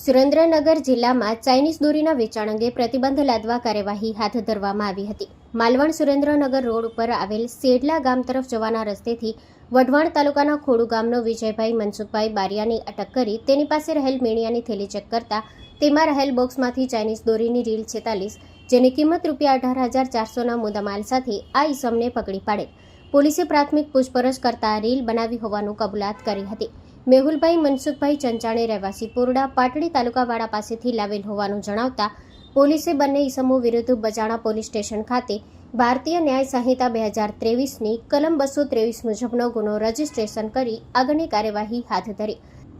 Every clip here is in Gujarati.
સુરેન્દ્રનગર જિલ્લામાં ચાઇનીઝ દોરીના વેચાણ અંગે પ્રતિબંધ લાદવા કાર્યવાહી હાથ ધરવામાં આવી હતી. માલવણ સુરેન્દ્રનગર રોડ ઉપર આવેલ સેડલા ગામ તરફ જવાના રસ્તેથી વઢવાણ તાલુકાના ખોડુ ગામનો વિજયભાઈ મનસુખભાઈ બારિયાની અટક કરી તેની પાસે રહેલ મેણિયાની થેલી ચેક કરતા તેમાં રહેલ બોક્સમાંથી ચાઇનીઝ દોરીની રીલ છેતાલીસ, જેની કિંમત રૂપિયા અઢાર હજાર ચારસોના મુદ્દામાલ સાથે આ ઈસમને પકડી પાડેલ. પોલીસે પ્રાથમિક પૂછપરછ કરતા રીલ બનાવી હોવાનું કબૂલાત કરી હતી. મેહુલભાઈ, મનસુખભાઈ ચંચાણી રહેવાસી પોરડા પાટડી તાલુકાવાળા પાસેથી લાવેલ હોવાનું જણાવતા પોલીસે બંને ઇસમો વિરુદ્ધ બજાણા પોલીસ સ્ટેશન ખાતે ભારતીય ન્યાય સંહિતા બે હજાર ત્રેવીસની કલમ બસો ત્રેવીસ મુજબનો ગુનો રજીસ્ટ્રેશન કરી આગળની કાર્યવાહી હાથ ધરી.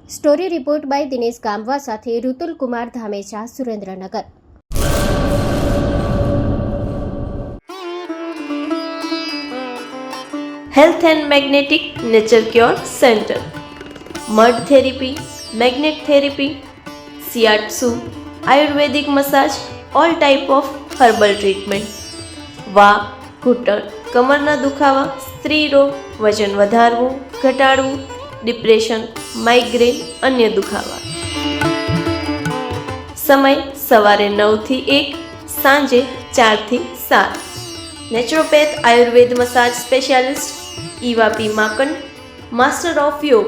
Story report by Dinesh Gamva સાથે Rutul Kumar Dhamecha, Surendranagar. Health and magnetic nature cure centre mud therapy magnet therapy shiatsu Ayurvedic massage all type of herbal treatment વા ઘૂંટણ કમરના દુખાવા સ્ત્રી રોગ વજન વધારવું ઘટાડવું ડિપ્રેશન માઇગ્રેન અન્ય દુખાવા સમય સવારે નવથી એક સાંજે ચારથી સાત naturopath Ayurveda massage specialist Eva P Makand master of યોગ